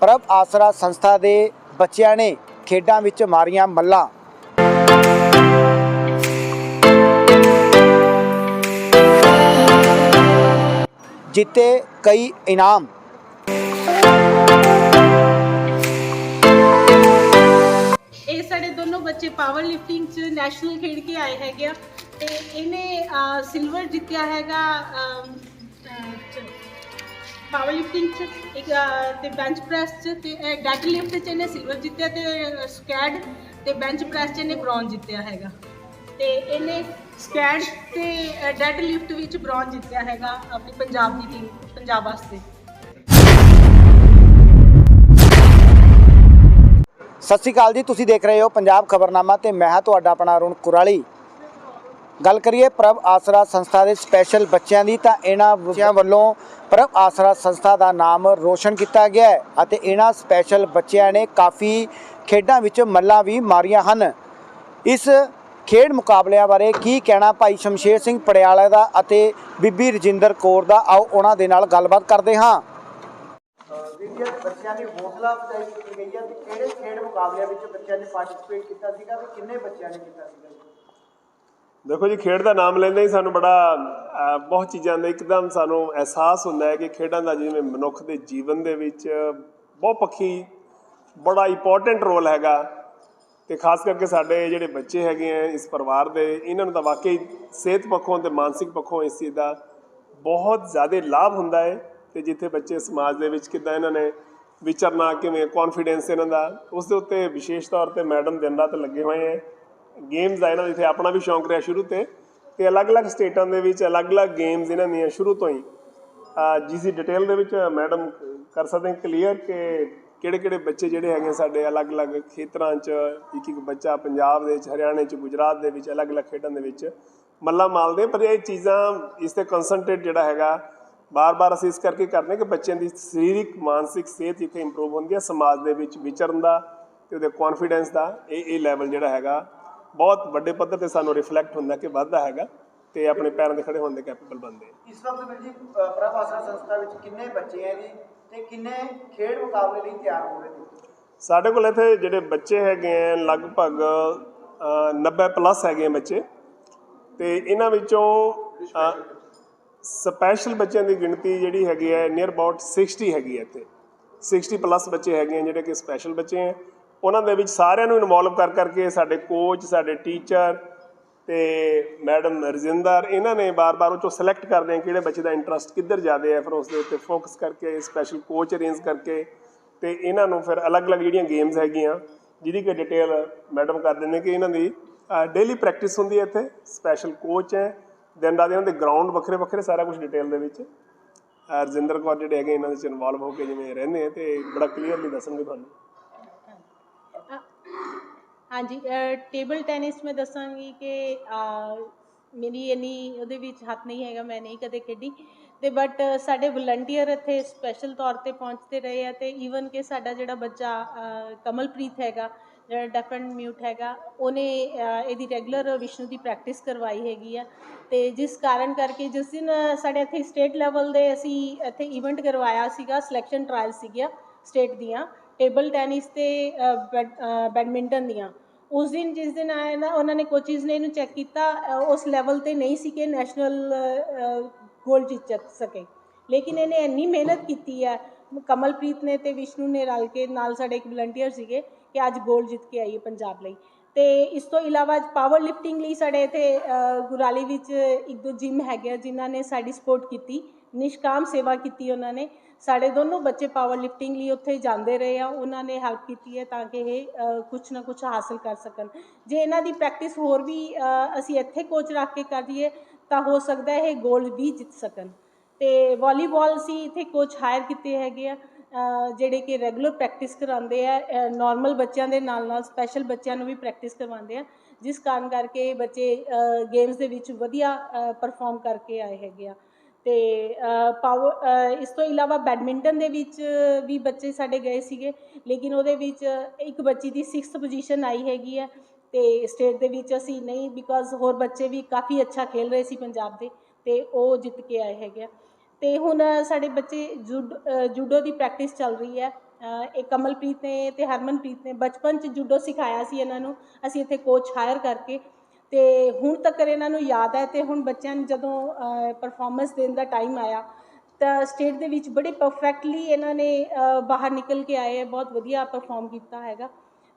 ਪ੍ਰਭ ਆਸਰਾ ਸੰਸਥਾ ਦੇ ਬੱਚਿਆਂ ਨੇ ਖੇਡਾਂ ਵਿੱਚ ਮਾਰੀਆਂ ਮੱਲਾਂ। ਜਿੱਤੇ ਕਈ ਇਨਾਮ। ਇਹ ਸਾਡੇ ਦੋਨੋਂ ਬੱਚੇ ਪਾਵਰ ਲਿਫਟਿੰਗ ਚ ਨੈਸ਼ਨਲ ਖੇਡ ਕੇ ਆਏ ਹੈਗੇ ਆ ਤੇ ਇਹਨੇ ਸਿਲਵਰ ਜਿੱਤਿਆ ਹੈਗਾ ਪਾਵਰ ਲਿਫਟਿੰਗ ਚ, ਇੱਕ ਤੇ ਬੈਂਚ ਪ੍ਰੈਸ ਚ, ਤੇ ਡੈਡ ਲਿਫਟ ਚ ਇਹਨੇ ਸਿਲਵਰ ਜਿੱਤਿਆ ਤੇ ਸਕੈਡ ਤੇ ਬੈਂਚ ਪ੍ਰੈਸ ਚ ਇਹਨੇ ਬ੍ਰੌਂਜ ਜਿੱਤਿਆ ਹੈਗਾ। ਤੇ ਇਹਨੇ ਸਕੈਡ ਤੇ ਡੈਡ ਲਿਫਟ ਵਿੱਚ ਬ੍ਰੌਂਜ ਜਿੱਤਿਆ ਹੈਗਾ ਆਪਣੀ ਪੰਜਾਬ ਦੀ ਟੀਮ ਪੰਜਾਬ ਵਾਸਤੇ। ਸਤਿ ਸ਼੍ਰੀ ਅਕਾਲ ਜੀ, ਤੁਸੀਂ ਦੇਖ ਰਹੇ ਹੋ ਪੰਜਾਬ ਖਬਰਨਾਮਾ ਤੇ ਮੈਂ ਹਾਂ ਤੁਹਾਡਾ ਆਪਣਾ ਅਰੁਣ ਕੁਰਾਲੀ। ਗੱਲ ਕਰੀਏ ਪ੍ਰਭ ਆਸਰਾ ਸੰਸਥਾ ਦੇ ਸਪੈਸ਼ਲ ਬੱਚਿਆਂ ਦੀ ਤਾਂ ਇਹਨਾਂ ਬੱਚਿਆਂ ਵੱਲੋਂ ਪ੍ਰਭ ਆਸਰਾ ਸੰਸਥਾ ਦਾ ਨਾਮ ਰੋਸ਼ਨ ਕੀਤਾ ਗਿਆ ਹੈ ਅਤੇ ਇਹਨਾਂ ਸਪੈਸ਼ਲ ਬੱਚਿਆਂ ਨੇ ਕਾਫੀ ਖੇਡਾਂ ਵਿੱਚ ਮੱਲਾਂ ਵੀ ਮਾਰੀਆਂ ਹਨ। ਇਸ ਖੇਡ ਮੁਕਾਬਲਿਆਂ ਬਾਰੇ ਕੀ ਕਹਿਣਾ ਭਾਈ ਸ਼ਮਸ਼ੇਰ ਸਿੰਘ ਪੜਿਆਲਾ ਦਾ ਅਤੇ ਬੀਬੀ ਰਜਿੰਦਰ ਕੌਰ ਦਾ? ਆਓ ਉਹਨਾਂ ਦੇ ਨਾਲ ਗੱਲਬਾਤ ਕਰਦੇ ਹਾਂ। ਵੀਡੀਓ ਬੱਚਿਆਂ ਦੀ ਹੌਸਲਾ ਅਫਜ਼ਾਈ ਕੀਤੀ ਗਈ ਹੈ ਕਿ ਕਿਹੜੇ ਖੇਡ ਮੁਕਾਬਲਿਆਂ ਵਿੱਚ ਬੱਚਿਆਂ ਨੇ ਪਾਰਟਿਸਿਪੇਟ ਕੀਤਾ ਸੀਗਾ ਤੇ ਕਿੰਨੇ ਬੱਚਿਆਂ ਨੇ ਕੀਤਾ ਸੀਗਾ? ਦੇਖੋ ਜੀ, ਖੇਡ ਦਾ ਨਾਮ ਲੈਂਦੇ ਹੀ ਸਾਨੂੰ ਬੜਾ ਬਹੁਤ ਚੀਜ਼ਾਂ ਦਾ ਇੱਕਦਮ ਸਾਨੂੰ ਅਹਿਸਾਸ ਹੁੰਦਾ ਹੈ ਕਿ ਖੇਡਾਂ ਦਾ ਜਿਵੇਂ ਮਨੁੱਖ ਦੇ ਜੀਵਨ ਦੇ ਵਿੱਚ ਬਹੁਤ ਪੱਖੀ, ਬੜਾ ਇੰਪੋਰਟੈਂਟ ਰੋਲ ਹੈਗਾ। ਤੇ ਖਾਸ ਕਰਕੇ ਸਾਡੇ ਜਿਹੜੇ ਬੱਚੇ ਹੈਗੇ ਆ ਇਸ ਪਰਿਵਾਰ ਦੇ, ਇਹਨਾਂ ਨੂੰ ਤਾਂ ਵਾਕਈ ਸਿਹਤ ਪੱਖੋਂ ਤੇ ਮਾਨਸਿਕ ਪੱਖੋਂ ਇਸ ਚੀਜ਼ ਦਾ ਬਹੁਤ ਜ਼ਿਆਦਾ ਲਾਭ ਹੁੰਦਾ ਹੈ। ਤੇ ਜਿੱਥੇ ਬੱਚੇ ਸਮਾਜ ਦੇ ਵਿੱਚ ਕਿੱਦਾਂ ਇਹਨਾਂ ਨੇ ਵਿਚਰਨਾ, ਕਿਵੇਂ ਕੌਨਫੀਡੈਂਸ ਇਹਨਾਂ ਦਾ, ਉਸ ਦੇ ਉੱਤੇ ਵਿਸ਼ੇਸ਼ ਤੌਰ ਤੇ ਮੈਡਮ ਦਿਨ ਰਾਤ ਲੱਗੇ ਹੋਏ ਹੈ ਗੇਮਸ ਦਾ ਇਹਨਾਂ ਦਾ, ਇੱਥੇ ਆਪਣਾ ਵੀ ਸ਼ੌਂਕ ਰਿਹਾ ਸ਼ੁਰੂ ਤੇ। ਤੇ ਅਲੱਗ-ਅਲੱਗ ਸਟੇਟਾਂ ਦੇ ਵਿੱਚ ਅਲੱਗ-ਅਲੱਗ ਗੇਮਸ ਇਹਨਾਂ ਦੀਆਂ ਸ਼ੁਰੂ ਤੋਂ ਹੀ। ਜਿਸ ਦੀ ਡਿਟੇਲ ਦੇ ਵਿੱਚ ਮੈਡਮ ਕਰ ਸਕਦੇ ਕਲੀਅਰ ਕਿ ਕਿਹੜੇ-ਕਿਹੜੇ ਬੱਚੇ ਜਿਹੜੇ ਹੈਗੇ ਸਾਡੇ ਅਲੱਗ-ਅਲੱਗ ਖੇਤਰਾਂ 'ਚ, ਇੱਕ ਇੱਕ ਬੱਚਾ ਪੰਜਾਬ ਦੇ ਵਿੱਚ, ਹਰਿਆਣੇ 'ਚ, ਗੁਜਰਾਤ ਦੇ ਵਿੱਚ, ਅਲੱਗ-ਅਲੱਗ ਖੇਡਾਂ ਦੇ ਵਿੱਚ ਮੱਲਾ ਮਾਲਦੇ ਪਰ ਇਹ ਚੀਜ਼ਾਂ ਇਸ ਤੇ ਕਨਸੈਂਟਰੇਟ ਜਿਹੜਾ ਹੈਗਾ, ਬਾਰ-ਬਾਰ ਅਸੀਂ ਇਸ ਕਰਕੇ ਕਰਦੇ ਹਾਂ ਕਿ ਬੱਚਿਆਂ ਦੀ ਸਰੀਰਕ, ਮਾਨਸਿਕ ਸਿਹਤ ਇੱਥੇ ਇੰਪਰੂਵ ਹੁੰਦੀ ਹੈ ਸਮਾਜ ਦੇ ਵਿੱਚ ਵਿਚਰਨ ਦਾ ਤੇ ਉਹਦੇ ਕੌਨਫੀਡੈਂਸ ਦਾ, ਇਹ ਇਹ ਲੈਵਲ ਜਿਹੜਾ ਹੈਗਾ ਬਹੁਤ ਵੱਡੇ ਪੱਧਰ ਤੇ ਸਾਨੂੰ ਰਿਫਲੈਕਟ ਹੁੰਦਾ ਕਿ ਵੱਧਦਾ ਹੈਗਾ ਤੇ ਆਪਣੇ ਪੈਰਾਂ ਤੇ ਖੜੇ ਹੋਣ ਦੇ ਕੈਪੇਬਲ ਬਣਦੇ ਆ। ਇਸ ਵਕਤ ਵੀਰ ਜੀ ਅ, ਪ੍ਰਭ ਆਸਰਾ ਸੰਸਥਾ ਵਿੱਚ ਕਿੰਨੇ ਬੱਚੇ ਹੈ ਜੀ ਤੇ ਕਿੰਨੇ ਖੇਡ ਮੁਕਾਬਲੇ ਲਈ ਤਿਆਰ ਹੋ ਰਹੇ ਨੇ? ਸਾਡੇ ਕੋਲ ਇੱਥੇ ਜਿਹੜੇ ਬੱਚੇ ਹੈਗੇ ਆ ਲਗਭਗ ਅ, 90 ਪਲੱਸ ਹੈਗੇ ਆ ਬੱਚੇ ਤੇ ਇਹਨਾਂ ਵਿੱਚੋਂ ਸਪੈਸ਼ਲ ਬੱਚਿਆਂ ਦੀ ਗਿਣਤੀ ਜਿਹੜੀ ਹੈਗੀ ਹੈ ਨੀਅਰ ਅਬਾਊਟ 60 ਹੈਗੀ ਹੈ ਇੱਥੇ। 60 ਪਲੱਸ ਬੱਚੇ ਹੈਗੇ ਆ ਜਿਹੜੇ ਕਿ ਸਪੈਸ਼ਲ ਬੱਚੇ ਆ। ਉਹਨਾਂ ਦੇ ਵਿੱਚ ਸਾਰਿਆਂ ਨੂੰ ਇਨਵੋਲਵ ਕਰ ਕਰਕੇ ਸਾਡੇ ਕੋਚ ਸਾਡੇ ਟੀਚਰ ਤੇ ਮੈਡਮ ਰਜਿੰਦਰ, ਇਹਨਾਂ ਨੇ ਬਾਰ-ਬਾਰ ਉਹ ਚੋਂ ਸਿਲੈਕਟ ਕਰਦੇ ਆ ਕਿਹੜੇ ਬੱਚੇ ਦਾ ਇੰਟਰਸਟ ਕਿੱਧਰ ਜ਼ਿਆਦਾ ਹੈ ਫਿਰ ਉਸ ਦੇ ਉੱਤੇ ਫੋਕਸ ਕਰਕੇ ਸਪੈਸ਼ਲ ਕੋਚ ਅਰੇਂਜ ਕਰਕੇ ਤੇ ਇਹਨਾਂ ਨੂੰ ਫਿਰ ਅਲੱਗ-ਅਲੱਗ ਜਿਹੜੀਆਂ ਗੇਮਸ ਹੈਗੀਆਂ, ਜਿਹਦੀ ਕਿ ਡਿਟੇਲ ਮੈਡਮ ਕਰ ਦਿੰਦੇ ਕਿ ਇਹਨਾਂ ਦੀ ਡੇਲੀ ਪ੍ਰੈਕਟਿਸ ਹੁੰਦੀ ਹੈ ਇੱਥੇ ਸਪੈਸ਼ਲ ਕੋਚ ਹੈ, ਦਿਨ ਰਾਤ ਇਹਨਾਂ ਦੇ ਗਰਾਊਂਡ ਵੱਖਰੇ ਵੱਖਰੇ ਸਾਰਾ ਕੁਝ ਡਿਟੇਲ ਦੇ ਵਿੱਚ। ਰਜਿੰਦਰ ਕੌਰ ਜਿਹੜੇ ਹੈਗੇ ਇਹਨਾਂ ਦੇ ਚ ਇਨਵੋਲਵ ਹੋ ਕੇ ਜਿਵੇਂ ਰਹਿੰਦੇ ਆ ਤੇ ਬੜਾ ਕਲੀਅਰਲੀ ਦੱਸਣਗੇ ਤੁਹਾਨੂੰ। ਹਾਂਜੀ ਟੇਬਲ ਟੈਨਿਸ ਮੈਂ ਦੱਸਾਂਗੀ ਕਿ ਮੇਰੀ ਇੰਨੀ ਉਹਦੇ ਵਿੱਚ ਹੱਥ ਨਹੀਂ ਹੈਗਾ, ਮੈਂ ਨਹੀਂ ਕਦੇ ਖੇਡੀ। ਤੇ ਬਟ ਸਾਡੇ ਵਲੰਟੀਅਰ ਇੱਥੇ ਸਪੈਸ਼ਲ ਤੌਰ ਤੇ ਪਹੁੰਚਦੇ ਰਹੇ ਆ ਤੇ ਈਵਨ ਕਿ ਸਾਡਾ ਜਿਹੜਾ ਬੱਚਾ ਕਮਲਪ੍ਰੀਤ ਹੈਗਾ, ਜਿਹੜਾ ਡੈਫ ਐਂਡ ਮਿਊਟ ਹੈਗਾ, ਉਹਨੇ ਇਹਦੀ ਰੈਗੂਲਰ ਵਿਸ਼ਨੂੰ ਦੀ ਪ੍ਰੈਕਟਿਸ ਕਰਵਾਈ ਹੈਗੀ ਆ। ਤੇ ਜਿਸ ਕਾਰਨ ਕਰਕੇ ਜਿਸ ਦਿਨ ਸਾਡੇ ਇੱਥੇ ਸਟੇਟ ਲੈਵਲ ਦੇ ਅਸੀਂ ਇੱਥੇ ਇਵੈਂਟ ਕਰਵਾਇਆ ਸੀਗਾ ਸਿਲੈਕਸ਼ਨ ਟ੍ਰਾਇਲ ਸੀਗੀਆਂ ਸਟੇਟ ਦੀਆਂ ਟੇਬਲ ਟੈਨਿਸ ਤੇ ਬੈਡ- ਬੈਡਮਿੰਟਨ ਦੀਆਂ। ਉਸ ਦਿਨ ਜਿਸ ਦਿਨ ਆਇਆ ਨਾ, ਉਹਨਾਂ ਨੇ ਕੋਚਿਸ ਨੇ ਇਹਨੂੰ ਚੈੱਕ ਕੀਤਾ ਉਸ ਲੈਵਲ ਤੇ ਨਹੀਂ ਸੀ ਕਿ ਨੈਸ਼ਨਲ ਗੋਲਡ ਜਿੱਤ ਸਕੇ। ਲੇਕਿਨ ਇਹਨੇ ਇੰਨੀ ਮਿਹਨਤ ਕੀਤੀ ਹੈ, ਕਮਲਪ੍ਰੀਤ ਨੇ ਤੇ ਵਿਸ਼ਨੂੰ ਨੇ ਰਲ ਕੇ ਨਾਲ ਸਾਡੇ ਇੱਕ ਵਲੰਟੀਅਰ ਸੀਗੇ ਕਿ ਅੱਜ ਗੋਲਡ ਜਿੱਤ ਕੇ ਆਈਏ ਪੰਜਾਬ ਲਈ। ਤੇ ਇਸ ਤੋਂ ਇਲਾਵਾ ਪਾਵਰ ਲਿਫਟਿੰਗ ਲਈ ਸਾਡੇ ਇੱਥੇ ਗੁਰਾਲੀ ਵਿੱਚ ਇੱਕ ਦੋ ਜਿਮ ਹੈਗੇ ਆ, ਜਿਨ੍ਹਾਂ ਨੇ ਸਾਡੀ ਸਪੋਰਟ ਕੀਤੀ। ਨਿਸ਼ਕਾਮ ਸੇਵਾ ਕੀਤੀ ਉਹਨਾਂ ਨੇ। ਸਾਡੇ ਦੋਨੋਂ ਬੱਚੇ ਪਾਵਰ ਲਿਫਟਿੰਗ ਲਈ ਉੱਥੇ ਜਾਂਦੇ ਰਹੇ ਆ ਉਹਨਾਂ ਨੇ ਹੈਲਪ ਕੀਤੀ ਹੈ ਤਾਂ ਕਿ ਇਹ ਅ, ਕੁਛ ਨਾ ਕੁਛ ਹਾਸਲ ਕਰ ਸਕਣ। ਜੇ ਇਹਨਾਂ ਦੀ ਪ੍ਰੈਕਟਿਸ ਹੋਰ ਵੀ ਅਸੀਂ ਇੱਥੇ ਕੋਚ ਰੱਖ ਕੇ ਕਰ ਕਰੀਏ ਤਾਂ ਹੋ ਸਕਦਾ ਇਹ ਗੋਲਡ ਵੀ ਜਿੱਤ ਸਕਣ। ਤੇ ਵਾਲੀਬਾਲ ਸੀ ਇੱਥੇ ਕੋਚ ਹਾਇਰ ਕੀਤੇ ਹੈਗੇ ਆ ਜਿਹੜੇ ਕਿ ਰੈਗੂਲਰ ਪ੍ਰੈਕਟਿਸ ਕਰਾਉਂਦੇ ਆ ਨਾਰਮਲ ਬੱਚਿਆਂ ਦੇ ਨਾਲ ਨਾਲ ਸਪੈਸ਼ਲ ਬੱਚਿਆਂ ਨੂੰ ਵੀ ਪ੍ਰੈਕਟਿਸ ਕਰਵਾਉਂਦੇ ਆ ਜਿਸ ਕਾਰਨ ਕਰਕੇ ਬੱਚੇ ਗੇਮਸ ਦੇ ਵਿੱਚ ਵਧੀਆ ਪਰਫਾਰਮ ਕਰਕੇ ਆਏ ਹੈਗੇ ਆ। ਤੇ ਪਾਵਰ ਇਸ ਤੋਂ ਇਲਾਵਾ ਬੈਡਮਿੰਟਨ ਦੇ ਵਿੱਚ ਵੀ ਬੱਚੇ ਸਾਡੇ ਗਏ ਸੀਗੇ, ਲੇਕਿਨ ਉਹਦੇ ਵਿੱਚ ਇੱਕ ਬੱਚੀ ਦੀ 6th ਪੋਜੀਸ਼ਨ ਆਈ ਹੈਗੀ ਹੈ ਤੇ ਸਟੇਟ ਦੇ ਵਿੱਚ ਅਸੀਂ ਨਹੀਂ ਬਿਕਾਜ਼ ਹੋਰ ਬੱਚੇ ਵੀ ਕਾਫੀ ਅੱਛਾ ਖੇਲ ਰਹੇ ਸੀ ਪੰਜਾਬ ਦੇ, ਤੇ ਉਹ ਜਿੱਤ ਕੇ ਆਏ ਹੈਗੇ ਆ। ਤੇ ਹੁਣ ਸਾਡੇ ਬੱਚੇ ਜੂਡ- ਜੂਡੋ ਦੀ ਪ੍ਰੈਕਟਿਸ ਚੱਲ ਰਹੀ ਹੈ। ਇਹ ਕਮਲਪ੍ਰੀਤ ਨੇ ਤੇ ਹਰਮਨਪ੍ਰੀਤ ਨੇ ਬਚਪਨ ਚ ਜੂਡੋ ਸਿਖਾਇਆ ਸੀ ਇਹਨਾਂ ਨੂੰ, ਅਸੀਂ ਇੱਥੇ ਕੋਚ ਹਾਇਰ ਕਰਕੇ ਤੇ ਹੁਣ ਤੱਕ ਇਹਨਾਂ ਨੂੰ ਯਾਦ ਹੈ ਤੇ ਹੁਣ ਬੱਚਿਆਂ ਨੂੰ ਜਦੋਂ ਪਰਫਾਰਮੈਂਸ ਦੇਣ ਦਾ ਟਾਈਮ ਆਇਆ, ਤਾਂ ਸਟੇਟ ਦੇ ਵਿੱਚ ਬੜੇ ਪਰਫੈਕਟਲੀ ਇਹਨਾਂ ਨੇ ਬਾਹਰ ਨਿਕਲ ਕੇ ਆਏ ਬਹੁਤ ਵਧੀਆ ਪਰਫਾਰਮ ਕੀਤਾ ਹੈਗਾ।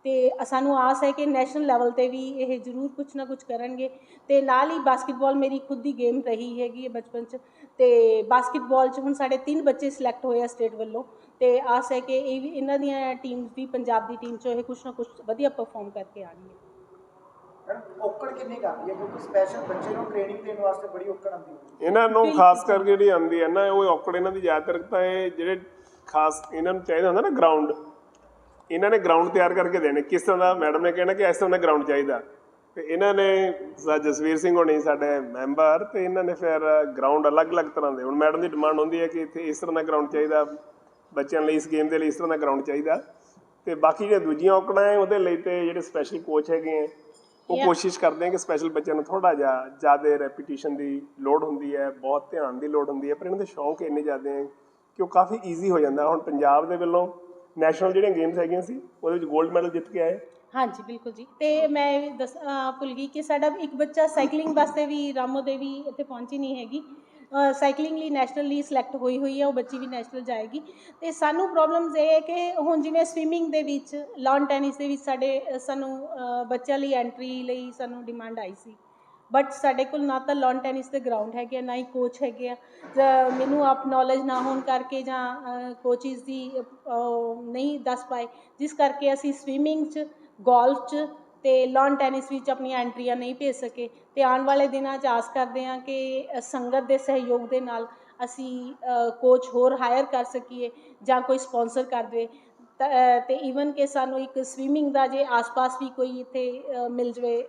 ਤੇ ਸਾਨੂੰ ਆਸ ਹੈ ਕਿ ਨੈਸ਼ਨਲ ਲੈਵਲ ਤੇ ਵੀ ਇਹ ਜ਼ਰੂਰ ਕੁਝ ਨਾ ਕੁਝ ਕਰਨਗੇ। ਤੇ ਨਾਲ ਹੀ ਬਾਸਕਟਬਾਲ ਮੇਰੀ ਖੁਦ ਦੀ ਗੇਮ ਰਹੀ ਹੈਗੀ ਹੈ ਬਚਪਨ ਚ। ਤੇ ਬਾਸਕਟਬਾਲ ਚ ਹੁਣ ਸਾਡੇ ਤਿੰਨ ਬੱਚੇ ਸਿਲੈਕਟ ਹੋਏ ਆ ਸਟੇਟ ਵੱਲੋਂ। ਤੇ ਆਸ ਹੈ ਕਿ ਇਹ ਵੀ, ਇਹਨਾਂ ਦੀਆਂ ਟੀਮਸ ਵੀ, ਪੰਜਾਬ ਦੀ ਟੀਮ ਚੋਂ ਇਹ ਕੁਝ ਨਾ ਕੁਝ ਵਧੀਆ ਪਰਫਾਰਮ ਕਰਕੇ ਆਉਣਗੇ। ਔਕੜ ਕਿੰਨੀ ਕਰਦੀ ਹੈ? ਕਿਉਂਕਿ ਸਪੈਸ਼ਲ ਬੱਚੇ ਨੂੰ ਟ੍ਰੇਨਿੰਗ ਦੇਣ ਵਾਸਤੇ ਬੜੀ ਔਕੜ ਆਉਂਦੀ ਹੈ। ਇਹਨਾਂ ਨੂੰ ਖਾਸ ਕਰਕੇ ਜਿਹੜੀ ਆਉਂਦੀ ਹੈ ਨਾ ਉਹ ਔਕੜ ਇਹਨਾਂ ਦੀ ਜ਼ਿਆਦਾਤਰ ਤਾਂ ਇਹ ਜਿਹੜੇ ਖਾਸ ਇਹਨਾਂ ਨੂੰ ਚਾਹੀਦਾ ਹੁੰਦਾ ਨਾ ਗਰਾਊਂਡ ਇਹਨਾਂ ਨੇ ਗਰਾਊਂਡ ਤਿਆਰ ਕਰਕੇ ਦੇਣੇ। ਕਿਸ ਤਰ੍ਹਾਂ ਦਾ? ਮੈਡਮ ਨੇ ਕਹਿਣਾ ਕਿ ਇਸ ਤਰ੍ਹਾਂ ਦਾ ਗਰਾਊਂਡ ਚਾਹੀਦਾ। ਤੇ ਇਹਨਾਂ ਨੇ ਸਾ- ਜਸਵੀਰ ਸਿੰਘ ਹੋਣੀ ਸਾਡੇ ਮੈਂਬਰ ਤੇ ਇਹਨਾਂ ਨੇ ਫਿਰ ਗਰਾਊਂਡ ਅਲੱਗ-ਅਲੱਗ ਤਰ੍ਹਾਂ ਦੇ। ਹੁਣ ਮੈਡਮ ਦੀ ਡਿਮਾਂਡ ਹੁੰਦੀ ਹੈ ਕਿ ਇੱਥੇ ਇਸ ਤਰ੍ਹਾਂ ਦਾ ਗਰਾਊਂਡ ਚਾਹੀਦਾ। ਬੱਚਿਆਂ ਲਈ ਇਸ ਗੇਮ ਦੇ ਲਈ ਇਸ ਤਰ੍ਹਾਂ ਦਾ ਗਰਾਊਂਡ ਚਾਹੀਦਾ। ਤੇ ਬਾਕੀ ਜਿਹੜੀਆਂ ਦੂਜੀਆਂ ਔਕੜਾਂ ਹੈ ਉਹਦੇ ਲਈ ਤੇ ਜਿਹੜੇ ਸਪੈਸ਼ਲ ਕੋਚ ਹੈਗੇ ਹੈ ਉਹ. ਕੋਸ਼ਿਸ਼ ਕਰਦੇ ਆ ਕਿ ਸਪੈਸ਼ਲ ਬੱਚਿਆਂ ਨੂੰ ਥੋੜਾ ਜਿਹਾ ਜ਼ਿਆਦਾ ਰੈਪੀਟੀਸ਼ਨ ਦੀ ਲੋਡ ਹੁੰਦੀ ਹੈ ਬਹੁਤ ਧਿਆਨ ਦੀ ਲੋਡ ਹੁੰਦੀ ਹੈ ਪਰ ਇਹਨਾਂ ਦੇ ਸ਼ੌਂਕ ਇੰਨੇ ਜ਼ਿਆਦੇ ਹੈ ਕਿ ਉਹ ਕਾਫੀ ਈਜ਼ੀ ਹੋ ਜਾਂਦਾ। ਹੁਣ ਪੰਜਾਬ ਦੇ ਵੱਲੋਂ ਨੈਸ਼ਨਲ ਜਿਹੜੀਆਂ ਗੇਮਸ ਹੈਗੀਆਂ ਸੀ ਉਹਦੇ ਵਿੱਚ 골ਡ ਮੈਡਲ ਜਿੱਤ ਕੇ ਆਏ। ਹਾਂਜੀ ਬਿਲਕੁਲ ਜੀ। ਤੇ ਮੈਂ ਦੱਸ ਭੁੱਲ ਗਈ ਕਿ ਸਾਡਾ ਇੱਕ ਬੱਚਾ ਸਾਈਕਲਿੰਗ ਵਾਸਤੇ ਵੀ ਰਾਮੋ ਦੇਵੀ ਇੱਥੇ ਪਹੁੰਚੀ ਨਹੀਂ ਹੈਗੀ। ਸਾਈਕਲਿੰਗ ਲਈ ਨੈਸ਼ਨਲ ਲਈ ਸਿਲੈਕਟ ਹੋਈ ਹੋਈ ਹੈ, ਉਹ ਬੱਚੀ ਵੀ ਨੈਸ਼ਨਲ ਜਾਏਗੀ। ਤੇ ਸਾਨੂੰ ਪ੍ਰੋਬਲਮਸ ਇਹ ਹੈ ਕਿ ਹੁਣ ਜਿਵੇਂ ਸਵਿਮਿੰਗ ਦੇ ਵਿੱਚ ਲਾਨ ਟੈਨਿਸ ਦੇ ਵਿੱਚ ਸਾਡੇ ਸਾਨੂੰ ਬੱਚਿਆਂ ਲਈ ਐਂਟਰੀ ਲਈ ਸਾਨੂੰ ਡਿਮਾਂਡ ਆਈ ਸੀ। ਬਟ ਸਾਡੇ ਕੋਲ ਨਾ ਤਾਂ ਲਾਨ ਟੈਨਿਸ ਦੇ ਗਰਾਊਂਡ ਹੈਗੇ ਆ, ਨਾ ਹੀ ਕੋਚ ਹੈਗੇ ਆ। ਜਾਂ ਮੈਨੂੰ ਆਪ ਨੌਲੇਜ ਨਾ ਹੋਣ ਕਰਕੇ ਜਾਂ ਕੋਚਿਸ ਦੀ ਨਹੀਂ ਦੱਸ ਪਾਏ। ਜਿਸ ਕਰਕੇ ਅਸੀਂ ਸਵਿਮਿੰਗ 'ਚ ਗੋਲਫ 'ਚ ਤੇ ਲਾਨ ਟੈਨਿਸ ਵਿੱਚ ਆਪਣੀਆਂ ਐਂਟਰੀਆਂ ਨਹੀਂ ਭੇਜ ਸਕੇ। ਤੇ ਆਉਣ ਵਾਲੇ ਦਿਨਾਂ 'ਚ ਆਸ ਕਰਦੇ ਹਾਂ ਕਿ ਸੰਗਤ ਦੇ ਸਹਿਯੋਗ ਦੇ ਨਾਲ ਅਸੀਂ ਕੋਚ ਹੋਰ ਹਾਇਰ ਕਰ ਸਕੀਏ ਜਾਂ ਕੋਈ ਸਪਾਂਸਰ ਕਰ ਦੇਵੇ। ਤਾਂ, ਅ, ਤੇ ਈਵਨ ਕਿ ਸਾਨੂੰ ਇੱਕ ਸਵੀਮਿੰਗ ਦਾ ਜੇ ਆਸ-ਪਾਸ ਵੀ ਕੋਈ ਇੱਥੇ ਮਿਲ ਜਵੇ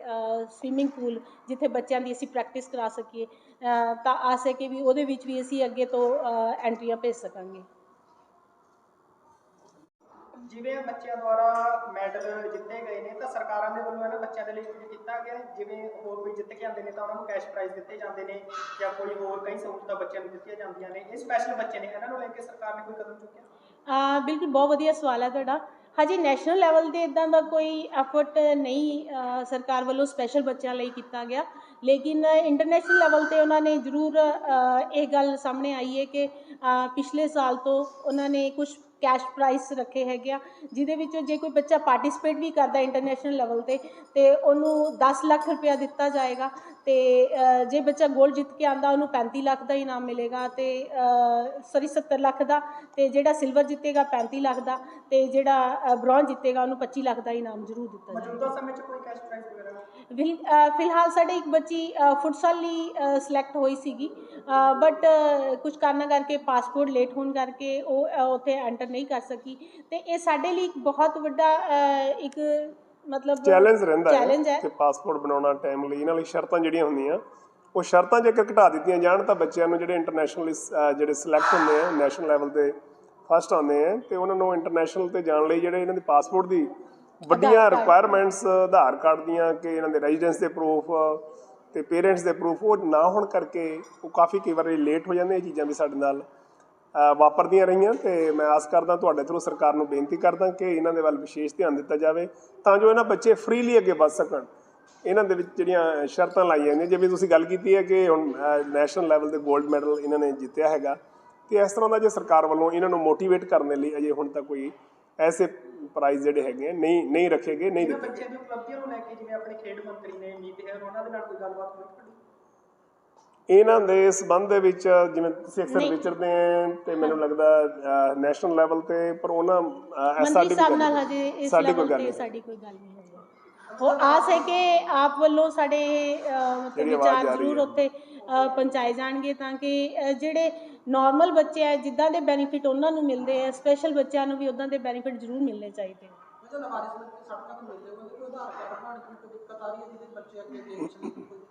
ਸਵੀਮਿੰਗ ਪੂਲ ਜਿੱਥੇ ਬੱਚਿਆਂ ਦੀ ਅਸੀਂ ਪ੍ਰੈਕਟਿਸ ਕਰਾ ਸਕੀਏ ਤਾਂ ਆਸ ਹੈ ਕਿ ਵੀ ਉਹਦੇ ਵਿੱਚ ਵੀ ਅਸੀਂ ਅੱਗੇ ਤੋਂ ਐਂਟਰੀਆਂ ਭੇਜ ਸਕਾਂਗੇ। ਜਿਵੇਂ ਬੱਚਿਆਂ ਦੁਆਰਾ ਮੈਡਲ ਜਿੱਤੇ ਗਏ ਨੇ, ਤਾਂ ਸਰਕਾਰਾਂ ਦੇ ਵੱਲੋਂ ਇਹਨਾਂ ਬੱਚਿਆਂ ਦੇ ਲਈ ਕੁਝ ਕੀਤਾ ਗਿਆ? ਜਿਵੇਂ ਹੋਰ ਕੋਈ ਜਿੱਤ ਕੇ ਆਉਂਦੇ ਨੇ, ਤਾਂ ਉਹਨਾਂ ਨੂੰ ਕੈਸ਼ ਪ੍ਰਾਈਜ਼ ਦਿੱਤੇ ਜਾਂਦੇ ਨੇ, ਜਾਂ ਕੋਈ ਹੋਰ ਕਈ ਸਹੂਲਤਾਂ ਬੱਚਿਆਂ ਨੂੰ ਦਿੱਤੀਆਂ ਜਾਂਦੀਆਂ ਨੇ। ਇਹ ਸਪੈਸ਼ਲ ਬੱਚੇ ਨੇ, ਇਹਨਾਂ ਨੂੰ ਲੈ ਕੇ ਸਰਕਾਰ ਨੇ ਕੋਈ ਕਦਮ ਚੁੱਕਿਆ? ਬਿਲਕੁਲ, ਬਹੁਤ ਵਧੀਆ ਸਵਾਲ ਹੈ ਤੁਹਾਡਾ। ਹਜੇ ਨੈਸ਼ਨਲ ਲੈਵਲ ਤੇ ਇਦਾਂ ਦਾ ਕੋਈ ਐਫਰਟ ਨਹੀਂ ਸਰਕਾਰ ਵੱਲੋਂ ਸਪੈਸ਼ਲ ਬੱਚਿਆਂ ਲਈ ਕੀਤਾ ਗਿਆ। ਲੇਕਿਨ ਇੰਟਰਨੈਸ਼ਨਲ ਲੈਵਲ ਤੇ ਉਹਨਾਂ ਨੇ ਜ਼ਰੂਰ ਇਹ ਗੱਲ ਸਾਹਮਣੇ ਆਈ ਹੈ ਕਿ ਪਿਛਲੇ ਸਾਲ ਤੋਂ ਉਹਨਾਂ ਨੇ ਕੁਝ ਕੈਸ਼ ਪ੍ਰਾਈਸ ਰੱਖੇ ਹੈਗੇ ਆ ਜਿਹਦੇ ਵਿੱਚੋਂ ਜੇ ਕੋਈ ਬੱਚਾ ਪਾਰਟਿਸਿਪੇਟ ਵੀ ਕਰਦਾ ਇੰਟਰਨੈਸ਼ਨਲ ਲੈਵਲ ਤੇ ਤੇ ਉਹਨੂੰ 10 ਲੱਖ ਰੁਪਇਆ ਦਿੱਤਾ ਜਾਏਗਾ ਤੇ ਜੇ ਬੱਚਾ ਗੋਲਡ ਜਿੱਤ ਕੇ ਆਂਦਾ ਉਹਨੂੰ 35 ਲੱਖ ਦਾ ਇਨਾਮ ਮਿਲੇਗਾ ਤੇ ਸੌਰੀ 70 ਲੱਖ ਦਾ ਤੇ ਜਿਹੜਾ ਸਿਲਵਰ ਜਿੱਤੇਗਾ 35 ਲੱਖ ਦਾ ਤੇ ਜਿਹੜਾ ਬ੍ਰੌਂਜ ਜਿੱਤੇਗਾ ਉਹਨੂੰ 25 ਲੱਖ ਦਾ ਇਨਾਮ ਜ਼ਰੂਰ ਦਿੱਤਾ ਜਾਏਗਾ। ਮੌਜੂਦਾ ਸਮੇਂ 'ਚ ਕੋਈ ਕੈਸ਼ ਪ੍ਰਾਈਜ਼ ਵਗੈਰਾ? ਫਿਲਹਾਲ ਸਾਡੇ ਇੱਕ ਬੱਚੀ ਫੁਟਸਾਲ ਲਈ ਸਿਲੈਕਟ ਹੋਈ ਸੀਗੀ ਬਟ ਕੁਝ ਕਾਰਨਾਂ ਕਰਕੇ ਪਾਸਪੋਰਟ ਲੇਟ ਹੋਣ ਕਰਕੇ ਉਹ ਉੱਥੇ ਐਂਟਰ ਨਹੀਂ ਕਰ ਸਕੀ। ਤੇ ਇਹ ਸਾਡੇ ਲਈ ਇੱਕ ਬਹੁਤ ਵੱਡਾ ਇੱਕ ਮਤਲਬ ਚੈਲੰਜ ਰਹਿੰਦਾ ਹੈ ਕਿ ਪਾਸਪੋਰਟ ਬਣਾਉਣਾ ਟਾਈਮ ਲਈ। ਇਹਨਾਂ ਲਈ ਸ਼ਰਤਾਂ ਜਿਹੜੀਆਂ ਹੁੰਦੀਆਂ ਉਹ ਸ਼ਰਤਾਂ ਜੇਕਰ ਘਟਾ ਦਿੱਤੀਆਂ ਜਾਣ ਤਾਂ ਬੱਚਿਆਂ ਨੂੰ ਜਿਹੜੇ ਇੰਟਰਨੈਸ਼ਨਲ ਜਿਹੜੇ ਸਿਲੈਕਟ ਹੁੰਦੇ ਆ ਨੈਸ਼ਨਲ ਲੈਵਲ ਤੇ ਫਸਟ ਆਉਂਦੇ ਆ ਤੇ ਉਹਨਾਂ ਨੂੰ ਇੰਟਰਨੈਸ਼ਨਲ ਤੇ ਜਾਣ ਲਈ ਜਿਹੜੇ ਇਹਨਾਂ ਦੀ ਪਾਸਪੋਰਟ ਦੀ ਵੱਡੀਆਂ। ਰਿਕੁਆਇਰਮੈਂਟਸ ਆਧਾਰ ਕਾਰਡ ਦੀਆਂ ਕਿ ਇਹਨਾਂ ਦੇ ਰੈਜ਼ੀਡੈਂਸ ਦੇ ਪ੍ਰੂਫ ਤੇ ਪੇਰੈਂਟਸ ਦੇ ਪ੍ਰੂਫ ਉਹ ਨਾ ਹੋਣ ਕਰਕੇ ਉਹ ਕਾਫੀ ਕਈ ਵਾਰੀ ਲੇਟ ਹੋ ਜਾਂਦੇ ਇਹ ਚੀਜ਼ਾਂ ਵੀ ਸਾਡੇ ਨਾਲ। ਵਾਪਰਦੀਆਂ ਰਹੀਆਂ ਤੇ ਮੈਂ ਆਸ ਕਰਦਾ ਤੁਹਾਡੇ ਥਰੂ ਸਰਕਾਰ ਨੂੰ ਬੇਨਤੀ ਕਰਦਾ ਕਿ ਇਹਨਾਂ ਦੇ ਵੱਲ ਵਿਸ਼ੇਸ਼ ਧਿਆਨ ਦਿੱਤਾ ਜਾਵੇ ਤਾਂ ਜੋ ਇਹਨਾਂ ਬੱਚੇ ਫ੍ਰੀਲੀ ਅੱਗੇ ਵੱਧ ਸਕਣ। ਇਹਨਾਂ ਦੇ ਵਿੱਚ ਜਿਹੜੀਆਂ ਸ਼ਰਤਾਂ ਲਾਈਆਂ ਨੇ ਜਿਵੇਂ ਤੁਸੀਂ ਗੱਲ ਕੀਤੀ ਹੈ ਕਿ ਹੁਣ ਨੈਸ਼ਨਲ ਲੈਵਲ ਤੇ 골ਡ ਮੈਡਲ ਇਹਨਾਂ ਨੇ ਜਿੱਤਿਆ ਹੈਗਾ ਤੇ ਇਸ ਤਰ੍ਹਾਂ ਦਾ ਜੇ ਸਰਕਾਰ ਵੱਲੋਂ ਇਹਨਾਂ ਨੂੰ ਮੋਟੀਵੇਟ ਕਰਨ ਦੇ ਲਈ ਅਜੇ ਹੁਣ ਤੱਕ ਕੋਈ ਐਸੇ ਪ੍ਰਾਈਜ਼ ਜਿਹੜੇ ਹੈਗੇ ਨਹੀਂ ਨਹੀਂ ਰੱਖੇ ਗਏ ਨਹੀਂ ਦਿੱਤੇ ਬੱਚਿਆਂ ਦੀ ਉਪਲਬਧੀਆਂ ਨੂੰ ਲੈ ਕੇ ਜਿਵੇਂ ਆਪਣੇ ਖੇਡ ਮੰਤਰੀ ਨੇ ਨੀਤੀ ਹੈ ਉਹਨਾਂ ਦੇ ਨਾਲ ਕੋਈ ਗੱਲਬਾਤ ਹੋਈ ਇਹਨਾਂ ਦੇ ਸਬੰਧ ਦੇ ਵਿੱਚ ਜਿਵੇਂ ਤੁਸੀਂ ਅਕਸਰ। ਵਿਚਰਦੇ ਆ ਤੇ ਮੈਨੂੰ ਲੱਗਦਾ ਨੈਸ਼ਨਲ ਲੈਵਲ ਤੇ ਪਰ ਉਹਨਾਂ ਸਾਡੀ ਸਾਹਿਬ ਨਾਲ ਗੱਲ ਹਜੇ ਨਹੀਂ। ਇਸ ਸਾਡੀ ਕੋਈ ਲੈਵਲ ਗੱਲ ਤੇ ਨਹੀਂ ਸਾਡੀ ਕੋਈ ਗੱਲ ਨਹੀਂ ਹੋਈ ਉਹ ਆਸ ਹੈ ਕਿ ਆਪ ਵੱਲੋਂ ਸਾਡੇ ਮਤਲਬ ਵਿਚਾਰ ਜ਼ਰੂਰ ਹੈ। ਅ, ਪਹੁੰਚਾਏ ਜਾਣਗੇ ਤਾਂ ਕਿ ਜਿਹੜੇ ਨਾਰਮਲ ਬੱਚੇ ਆ ਜਿੱਦਾਂ ਦੇ ਬੈਨੀਫਿਟ ਉਹਨਾਂ ਨੂੰ ਮਿਲਦੇ ਆ ਸਪੈਸ਼ਲ ਬੱਚਿਆਂ ਨੂੰ ਵੀ ਉਦਾਂ ਦੇ ਬੈਨੀਫਿਟ ਜ਼ਰੂਰ ਮਿਲਣੇ ਚਾਹੀਦੇ ਆ ਜਦੋਂ ਹਮਾਰੇ ਸਮੇਂ ਤੇ ਸੜਕਾਂ ਤੇ ਮਿਲਦੇ ਹੋਏ ਕੋਈ ਆਧਾਰ ਕਾਰਡ ਬਣਾਉਣ ਦੀ ਕੋਈ ਦਿੱਕਤ ਆ ਰਹੀ ਹੈ ਜਿਹਦੇ ਬੱਚੇ ਅੱਗੇ ਗੇਮਸ ਲਈ ਕੋਈ ਦਿੱਕਤ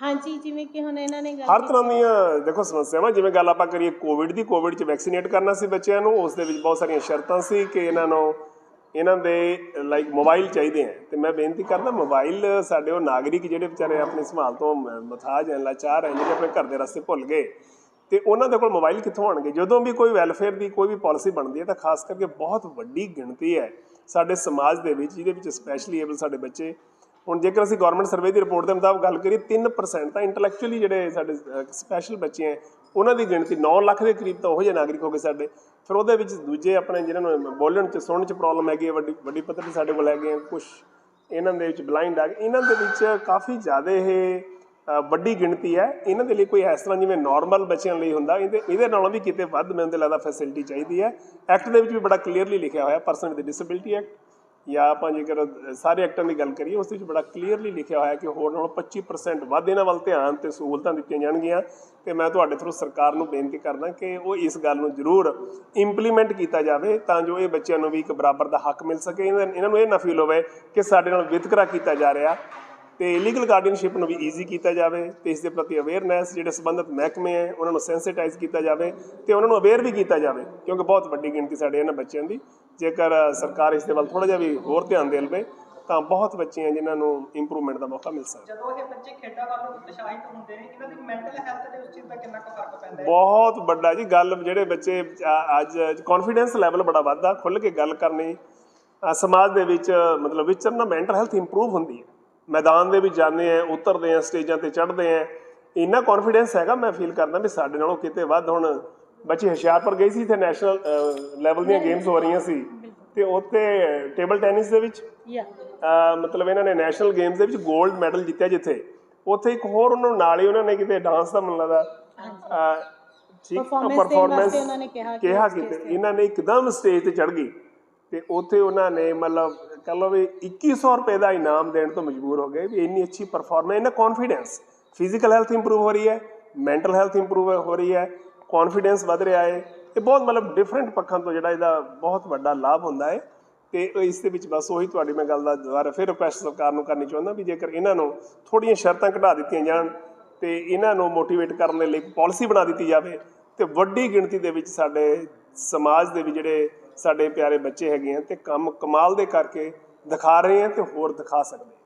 ਹਾਂਜੀ ਜਿਵੇਂ ਕਿ ਹੁਣ ਇਹਨਾਂ ਨੇ ਗੱਲ ਹਰ ਤਰ੍ਹਾਂ ਦੀਆਂ ਦੇਖੋ ਸਮੱਸਿਆਵਾਂ ਜਿਵੇਂ ਗੱਲ ਆਪਾਂ ਕਰੀਏ ਕੋਵਿਡ ਦੀ ਕੋਵਿਡ ਚ ਵੈਕਸੀਨੇਟ ਕਰਨਾ ਸੀ ਬੱਚਿਆਂ ਨੂੰ ਉਸ ਦੇ ਵਿੱਚ ਬਹੁਤ ਸਾਰੀਆਂ ਸ਼ਰਤਾਂ ਸੀ ਕਿ ਇਹਨਾਂ ਨੂੰ ਇਹਨਾਂ ਦੇ ਲਾਈਕ ਮੋਬਾਈਲ ਚਾਹੀਦੇ ਆ। ਤੇ ਮੈਂ ਬੇਨਤੀ ਕਰਦਾ ਮੋਬਾਈਲ ਸਾਡੇ ਉਹ ਨਾਗਰਿਕ ਜਿਹੜੇ ਵਿਚਾਰੇ ਆਪਣੀ ਸੰਭਾਲ ਤੋਂ ਮ- ਮੁਤਾਜ ਹਨ ਲਾਚਾਰ ਹਨ ਜਿਹੜੇ ਆਪਣੇ ਘਰ ਦੇ ਰਸਤੇ ਭੁੱਲ ਗਏ ਤੇ ਉਹਨਾਂ ਦੇ ਕੋਲ ਮੋਬਾਈਲ ਕਿੱਥੋਂ ਆਣਗੇ ਜਦੋਂ ਵੀ ਕੋਈ ਵੈਲਫੇਅਰ ਦੀ ਕੋਈ ਵੀ ਪਾਲਿਸੀ ਬਣਦੀ ਹੈ ਤਾਂ ਖਾਸ ਕਰਕੇ ਬਹੁਤ ਵੱਡੀ ਗਿਣਤੀ ਹੈ ਸਾਡੇ ਸਮਾਜ ਦੇ ਵਿੱਚ ਜਿਹਦੇ ਵਿੱਚ ਸਪੈਸ਼ਲੀ ਏਬਲ ਸਾਡੇ ਬੱਚੇ ਹੁਣ ਜੇਕਰ ਅਸੀਂ ਗਵਰਨਮੈਂਟ ਸਰਵੇ ਦੀ ਰਿਪੋਰਟ ਦੇ ਮੁਤਾਬਕ ਗੱਲ ਕਰੀਏ 3% ਤਾਂ ਇੰਟੈਲੈਕਚੁਅਲੀ ਜਿਹੜੇ ਸਾਡੇ ਸਪੈਸ਼ਲ ਬੱਚੇ ਹੈ, ਉਹਨਾਂ ਦੀ ਗਿਣਤੀ 9 ਲੱਖ ਦੇ ਕਰੀਬ ਤਾਂ ਉਹ ਜਿਹੇ ਨਾਗਰਿਕ ਹੋ ਗਏ ਸਾਡੇ। ਫਿਰ ਉਹਦੇ ਵਿੱਚ ਦੂਜੇ ਆਪਣੇ ਜਿਹਨਾਂ ਨੂੰ ਬੋਲਣ ਚ, ਸੁਣਨ ਚ ਪ੍ਰੋਬਲਮ ਹੈਗੀ ਹੈ ਵੱਡੀ ਵੱਡੀ ਪੱਧਰ ਤੇ ਸਾਡੇ ਕੋਲ ਹੈਗੇ ਆ ਕੁਝ ਇਹਨਾਂ ਦੇ ਵਿੱਚ ਬਲਾਈਂਡ ਆ ਗਏ। ਇਹਨਾਂ ਦੇ ਵਿੱਚ ਕਾਫੀ ਜ਼ਿਆਦਾ ਇਹ ਵੱਡੀ ਗਿਣਤੀ ਹੈ। ਇਹਨਾਂ ਦੇ ਲਈ ਕੋਈ ਇਸ ਤਰ੍ਹਾਂ ਜਿਵੇਂ ਨਾਰਮਲ ਬੱਚਿਆਂ ਲਈ ਹੁੰਦਾ, ਇਹਦੇ ਇਹਦੇ ਨਾਲੋਂ ਵੀ ਕਿਤੇ ਵੱਧ ਮੈਨੂੰ ਤਾਂ ਲੱਗਦਾ ਫੈਸਿਲਿਟੀ ਚਾਹੀਦੀ ਹੈ। ਐਕਟ ਦੇ ਵਿੱਚ ਵੀ ਬੜਾ ਕਲੀਅਰਲੀ ਲਿਖਿਆ ਹੋਇਆ ਪਰਸਨ ਵਿਦ ਡਿਸੇਬਿਲਿਟੀ ਐਕਟ ਜਾਂ ਆਪਾਂ ਜੇਕਰ ਸਾਰੇ ਐਕਟਾਂ ਦੀ ਗੱਲ ਕਰੀਏ, ਉਸ ਦੇ ਵਿੱਚ ਬੜਾ ਕਲੀਅਰਲੀ ਲਿਖਿਆ ਹੋਇਆ ਕਿ ਹੋਰ ਨਾਲੋਂ 25% ਵੱਧ ਇਹਨਾਂ ਵੱਲ ਧਿਆਨ ਤੇ ਸਹੂਲਤਾਂ ਦਿੱਤੀਆਂ ਜਾਣਗੀਆਂ। ਤੇ ਮੈਂ ਤੁਹਾਡੇ ਥਰੂ ਸਰਕਾਰ ਨੂੰ ਬੇਨਤੀ ਕਰਦਾ ਕਿ ਉਹ ਇਸ ਗੱਲ ਨੂੰ ਜ਼ਰੂਰ ਇੰਪਲੀਮੈਂਟ ਕੀਤਾ ਜਾਵੇ ਤਾਂ ਜੋ ਇਹ ਬੱਚਿਆਂ ਨੂੰ ਵੀ ਇੱਕ ਬਰਾਬਰ ਦਾ ਹੱਕ ਮਿਲ ਸਕੇ। ਇਹਨਾਂ ਇਹਨਾਂ ਨੂੰ ਇਹ ਨਾ ਫੀਲ ਹੋਵੇ ਕਿ ਸਾਡੇ ਨਾਲ ਵਿਤਕਰਾ ਕੀਤਾ ਜਾ ਰਿਹਾ। ਤੇ ਲੀਗਲ ਗਾਰਡੀਅਨਸ਼ਿਪ ਨੂੰ ਵੀ ਈਜ਼ੀ ਕੀਤਾ ਜਾਵੇ ਤੇ ਇਸ ਦੇ ਪ੍ਰਤੀ ਅਵੇਅਰਨੈਸ ਜਿਹੜੇ ਸੰਬੰਧਿਤ ਮਹਿਕਮੇ ਹੈ ਉਹਨਾਂ ਨੂੰ ਸੈਂਸਿਟਾਈਜ਼ ਕੀਤਾ ਜਾਵੇ ਤੇ ਉਹਨਾਂ ਨੂੰ ਅਵੇਅਰ ਵੀ ਕੀਤਾ ਜਾਵੇ ਕਿਉਂਕਿ ਬਹੁਤ ਵੱਡੀ ਗਿਣਤੀ ਸਾਡੇ ਇਹਨਾਂ ਬੱਚਿਆਂ ਦੀ। ਜੇਕਰ ਸਰਕਾਰ ਇਸ ਦੇ ਵੱਲ ਥੋੜਾ ਜਿਹਾ ਵੀ ਹੋਰ ਧਿਆਨ ਦੇ ਲਵੇ ਤਾਂ ਬਹੁਤ ਬੱਚੇ ਹੈ ਜਿਨ੍ਹਾਂ ਨੂੰ ਇੰਪਰੂਵਮੈਂਟ ਦਾ ਮੌਕਾ ਮਿਲ ਸਕਦਾ। ਜਦੋਂ ਇਹ ਬੱਚੇ ਖੇਡਾਂ ਵੱਲ ਉਤਸ਼ਾਹਿਤ ਹੁੰਦੇ ਨੇ ਇਹਨਾਂ ਦੀ ਮੈਂਟਲ ਹੈਲਥ ਤੇ ਉਸ ਚੀਜ਼ ਦਾ ਕਿੰਨਾ ਕੁ ਫ਼ਰਕ ਪੈਂਦਾ ਹੈ? ਬਹੁਤ ਵੱਡਾ ਜੀ ਗੱਲ ਜਿਹੜੇ ਬੱਚੇ ਅੱਜ ਕੌਨਫੀਡੈਂਸ ਲੈਵਲ ਬੜਾ ਵੱਧਦਾ ਖੁੱਲ ਕੇ ਗੱਲ ਕਰਨੀ ਸਮਾਜ ਦੇ ਵਿੱਚ ਮਤਲਬ ਵਿਚਰਨਾ ਮੈਂਟਲ ਹੈਲਥ ਇੰਪਰੂਵ ਹੁੰਦੀ ਹੈ। ਮੈਦਾਨ ਦੇ ਵਿੱਚ ਜਾਂਦੇ ਆ ਉਤਰਦੇ ਆ ਸਟੇਜਾਂ ਤੇ ਚੜ੍ਹਦੇ ਆ। ਇੰਨਾ ਕੌਨਫੀਡੈਂਸ ਹੈਗਾ ਮੈਂ ਫੀਲ ਕਰਦਾ ਵੀ ਸਾਡੇ ਨਾਲੋਂ ਕਿਤੇ ਵੱਧ ਹੁਣ ਬੱਚੇ ਹੁਸ਼ਿਆਰਪੁਰ ਗਏ ਸੀ ਤੇ ਨੈਸ਼ਨਲ ਲੈਵਲ ਦੀਆਂ ਗੇਮਸ ਹੋ ਰਹੀਆਂ ਸੀ। ਤੇ ਉੱਥੇ ਟੇਬਲ ਟੈਨਿਸ ਦੇ ਵਿੱਚ ਯਾ ਮਤਲਬ ਇਹਨਾਂ ਨੇ ਨੈਸ਼ਨਲ ਗੇਮਸ ਦੇ ਵਿੱਚ 골ਡ ਮੈਡਲ ਜਿੱਤਿਆ ਜਿੱਥੇ। ਉੱਥੇ ਇੱਕ ਹੋਰ ਉਹਨਾਂ ਨਾਲ ਹੀ ਉਹਨਾਂ ਨੇ ਕਿਤੇ ਡਾਂਸ ਦਾ ਮੈਨੂੰ ਅਹ ਠੀਕ ਪਰਫਾਰਮੈਂਸ ਉਹਨਾਂ ਨੇ ਕਿਹਾ ਕਿ ਕਿਹਾ ਕਿਤੇ। ਇਹਨਾਂ ਨੇ ਇੱਕਦਮ ਸਟੇਜ ਤੇ ਚੜ ਗਈ ਤੇ ਉੱਥੇ ਉਹਨਾਂ ਨੇ ਮਤਲਬ ਕਹ ਲਓ ਵੀ 2100 ਰੁਪਏ ਦਾ ਇਨਾਮ ਦੇਣ ਤੋਂ ਮਜਬੂਰ ਹੋ ਗਏ ਵੀ ਇੰਨੀ ਅੱਛੀ ਪਰਫਾਰਮੈਂਸ ਇਹਨਾਂ ਕੌਨਫੀਡੈਂਸ ਫਿਜ਼ੀਕਲ ਹੈਲਥ ਇੰਪਰੂਵ ਹੋ ਰਹੀ ਹੈ ਮੈਂਟਲ ਹੈਲਥ ਇੰਪਰੂਵ ਹੋ ਰਹੀ ਹੈ ਕੌਨਫੀਡੈਂਸ ਵਧ ਰਿਹਾ ਹੈ, ਇਹ ਬਹੁਤ ਮਤਲਬ ਡਿਫਰੈਂਟ ਪੱਖਾਂ ਤੋਂ ਜਿਹੜਾ ਇਹਦਾ ਬਹੁਤ ਵੱਡਾ ਲਾਭ ਹੁੰਦਾ ਹੈ ਤੇ ਇਸ ਦੇ ਵਿੱਚ ਬਸ ਉਹੀ ਤੁਹਾਡੀ ਮੈਂ ਗੱਲ ਦਾ ਦੁਬਾਰਾ ਫਿਰ ਰਿਕੁਐਸਟ ਸਰਕਾਰ ਨੂੰ ਕਰਨੀ ਚਾਹੁੰਦਾ ਵੀ ਜੇਕਰ ਇਹਨਾਂ ਨੂੰ ਥੋੜੀਆਂ ਸ਼ਰਤਾਂ ਘਟਾ ਦਿੱਤੀਆਂ ਜਾਣ ਤੇ ਇਹਨਾਂ ਨੂੰ ਮੋਟੀਵੇਟ ਕਰਨ ਦੇ ਲਈ ਪਾਲਿਸੀ ਬਣਾ ਦਿੱਤੀ ਜਾਵੇ ਤੇ ਵੱਡੀ ਗਿਣਤੀ ਦੇ ਵਿੱਚ ਸਾਡੇ ਸਮਾਜ ਦੇ ਵੀ ਜਿਹੜੇ ਸਾਡੇ ਪਿਆਰੇ ਬੱਚੇ ਹੈਗੇ ਆ ਤੇ ਕੰਮ ਕਮਾਲ ਦੇ ਕਰਕੇ ਦਿਖਾ ਰਹੇ ਆ ਤੇ ਹੋਰ ਦਿਖਾ ਸਕਦੇ